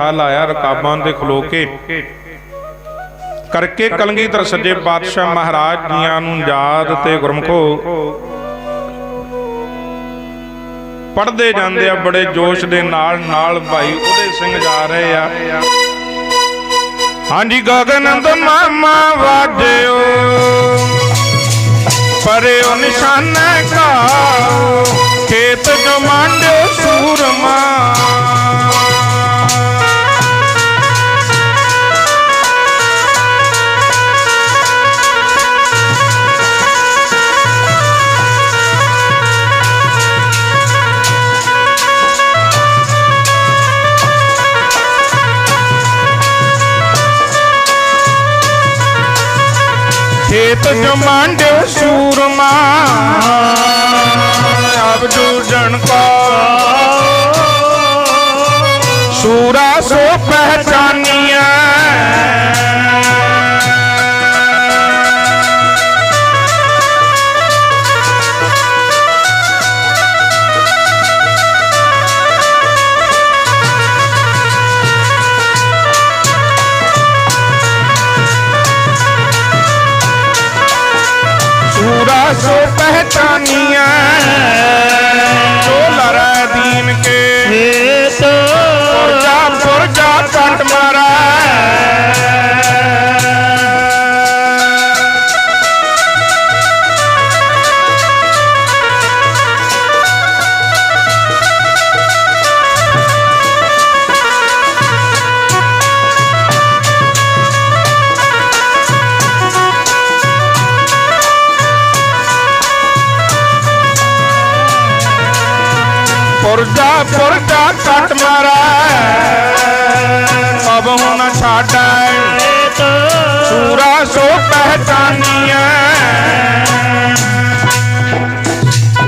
ਮੱਥਾ ਲਾਇਆ ਰਕਾਬਾਂ ਤੇ ਖਲੋ ਕੇ। ਕਰਕੇ ਕਲਗੀਧਰ ਸੱਜੇ ਪਾਤਸ਼ਾਹ ਮਹਾਰਾਜ ਜੀਆਂ ਨੂੰ ਯਾਦ ਤੇ ਗੁਰਮਖੋ। ਪੜਦੇ ਜਾਂਦੇ ਆ, ਬੜੇ ਜੋਸ਼ ਦੇ ਨਾਲ ਨਾਲ ਭਾਈ ਉਹਦੇ ਸਿੰਘ ਜਾ ਰਹੇ ਆ। ਹਾਂਜੀ, ਗਗਨੰਦ ਮਾਮਾ ਵਾਜਿਓ। ਪਰਿਓ ਨਿਸ਼ਾਨੇ ਕਾ ਖੇਤ ਜਮਾਂਡਿਓ ਸੂਰਮਾ। ਖੇਤ ਜਮਾਂਡਿਓ ਸੂਰਮਾ। ਅਬ ਜਣ ਕਾ। ਸੂਰਾ ਸੋ ਪਹਿ ਸੂਰਾ ਸੋ ਪੁਰਜਾ ਪੁਰਜਾ ਕੰਟ ਮਾਰੈ। ਕਬ ਹੁਣ ਛਾੜੈ ਸੂਰਾ ਸੋ ਪਹਿਚਾਨੀਐ।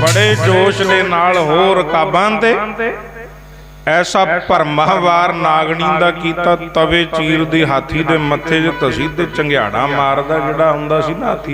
ਬੜੇ ਜੋਸ਼ ਦੇ ਨਾਲ ਹੋ ਰਕਾਬਾਂ ਤੇ ਐਸਾ ਭਰਮਹਵਾਰ ਨਾਗਣੀ ਦਾ ਕੀਤਾ ਤਵੇ ਚੀਰ ਦੀ ਹਾਥੀ ਦੇ ਮੱਥੇ 'ਚ ਤਸੀ ਤੇ ਚੰਗਿਆੜਾ ਮਾਰਦਾ ਜਿਹੜਾ ਹੁੰਦਾ ਸੀ ਨਾ ਹਾਥੀ।